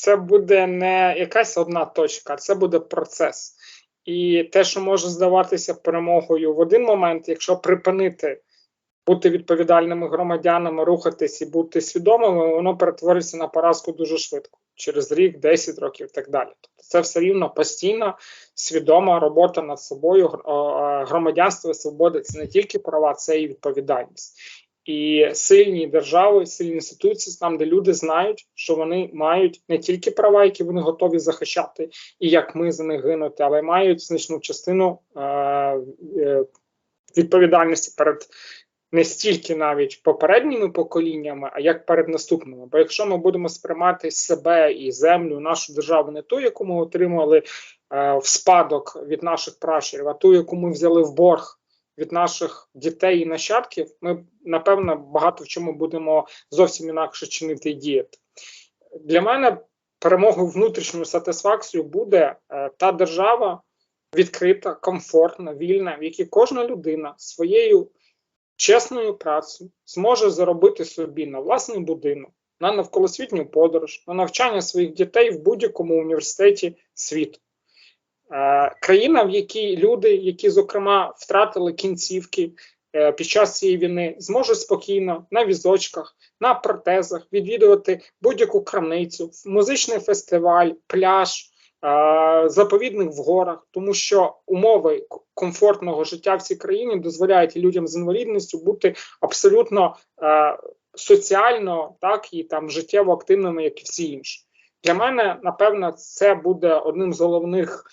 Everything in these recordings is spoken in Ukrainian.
це буде не якась одна точка, це буде процес. І те, що може здаватися перемогою в один момент, якщо припинити бути відповідальними громадянами, рухатись і бути свідомими, воно перетвориться на поразку дуже швидко, через рік, 10 років і так далі. Тобто це все рівно постійна, свідома робота над собою. Громадянство і свобода це не тільки права, це і відповідальність. І сильні держави, сильні інституції, там, де люди знають, що вони мають не тільки права, які вони готові захищати, і як ми за них гинути, але мають значну частину е, е, відповідальності перед не стільки навіть попередніми поколіннями, а як перед наступними. Бо якщо ми будемо сприймати себе і землю, нашу державу, не ту, яку ми отримали е, в спадок від наших пращурів, а ту, яку ми взяли в борг від наших дітей і нащадків, ми напевно багато в чому будемо зовсім інакше чинити і діяти. Для мене перемогою внутрішньою сатисфакцією буде е, та держава відкрита, комфортна, вільна, в якій кожна людина своєю чесною працею зможе заробити собі на власний будинок, на навколосвітню подорож, на навчання своїх дітей в будь-якому університеті світу. Е, країна, в якій люди, які, зокрема, втратили кінцівки е, під час цієї війни, зможуть спокійно на візочках, на протезах відвідувати будь-яку крамницю, музичний фестиваль, пляж, е, заповідник в горах, тому що умови комфортного життя в цій країні дозволяють людям з інвалідністю бути абсолютно соціально, так і там життєво активними, як і всі інші. Для мене, напевно, це буде одним з головних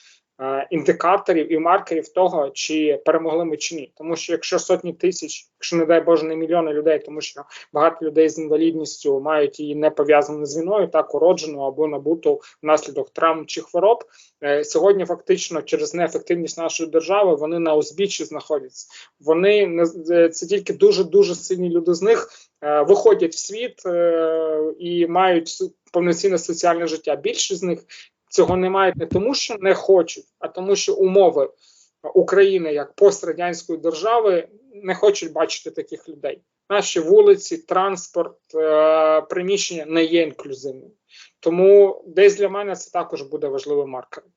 індикаторів і маркерів того, чи перемогли ми чи ні. Тому що якщо сотні тисяч, якщо не дай Боже, не мільйони людей, тому що багато людей з інвалідністю мають її не пов'язану з війною, так уроджену або набуту внаслідок травм чи хвороб. Е, сьогодні фактично через неефективність нашої держави вони на узбіччі знаходяться. Вони не е, це тільки дуже дуже сильні люди з них е, виходять в світ е, і мають повноцінне соціальне життя. Більшість з них цього не мають не тому, що не хочуть, а тому, що умови України як пострадянської держави не хочуть бачити таких людей. Наші вулиці, транспорт, е, приміщення не є інклюзивними. Тому десь для мене це також буде важливим маркером.